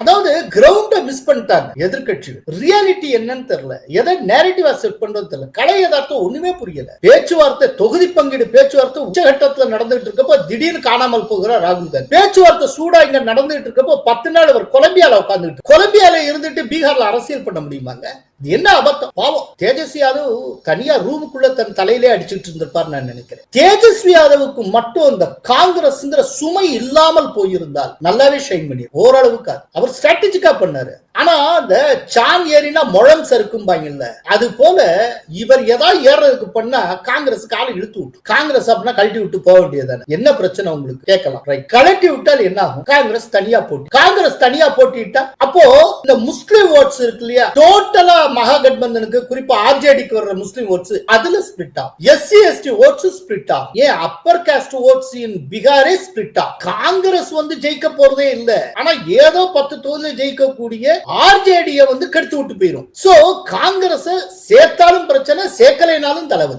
அதாவது கிரவுண்ட மிஸ் பண்ணிட்டாங்க எதிர்க்கட்சிகள். ரியாலிட்டி என்னன்னு தெரியல. எதை நேரட்டிவா செட் பண்றது தெரியல. கலை யதார்த்தம் ஒண்ணுமே புரியல. பேச்சுவார்த்தை தொகுதி பங்கீடு பேச்சுவார்த்தை உச்சகட்டத்துல நடந்துட்டு இருக்கப்போ திடீர்னு காணாமல் போகிறார் ராகுல் காந்தி பேச்சுவார்த்தை சூடா இங்க நடந்துட்டு இருக்கப்போ பத்து நாள் அவர் கொலம்பியால உட்காந்துட்டு கொலம்பியால இருந்துட்டு பீகார்ல அரசியல் பண்ண முடியுமாங்க? என்ன அபத்தம்? பாவம். தேஜஸ்வி யாதவ் தனியா ரூமுக்குள்ள தன் தலையிலே அடிச்சுட்டு இருந்திருப்பார் நான் நினைக்கிறேன். தேஜஸ்வி யாதவுக்கு மட்டும் இந்த காங்கிரஸ் சுமை இல்லாமல் போயிருந்தால் நல்லாவே ஷைன் பண்ணி ஓரளவுக்கு அவர் அவர் ஸ்ட்ராட்டஜிக்காக பண்ணார். ஆனா அந்த சான் ஏறினா முழம் சறுக்கும்பாங்கல்ல அது போல இவர் ஏதாவது ஏறதுக்கு பண்ணா காங்கிரஸ் காலை இழுத்து விட்டு காங்கிரஸ் அப்படின்னா கழட்டி விட்டு போக வேண்டியதானே என்ன பிரச்சனை உங்களுக்கு? கேட்கலாம். ரைட் கழட்டி விட்டால் என்ன ஆகும்? காங்கிரஸ் தனியா போட்டி. காங்கிரஸ் தனியா போட்டிட்டா அப்போ இந்த முஸ்லிம் ஓட்ஸ் இருக்கு இல்லையா? டோட்டலா மகாகட்பந்தனுக்கு குறிப்பா ஆர்ஜேடிக்கு வர்ற முஸ்லிம் ஓட்ஸ் அதுல ஸ்பிளிட் ஆகும். எஸ்சி எஸ்டி ஓட்ஸ் ஸ்பிளிட் ஆகும். ஏன்? அப்பர் காஸ்ட் ஓட்ஸ் இன் பீகாரே ஸ்பிளிட் ஆகும். காங்கிரஸ் வந்து ஜெயிக்க போறதே இல்ல. ஆனா ஏதோ பத்து தொகுதியில் ஜெயிக்கக்கூடிய ஆர்ஜேடியை வந்து கெடுத்து விட்டு போயிடும் சோ காங்கிரஸ் சேர்த்தாலும் பிரச்சனை சேர்க்கலைனாலும் தலைவர்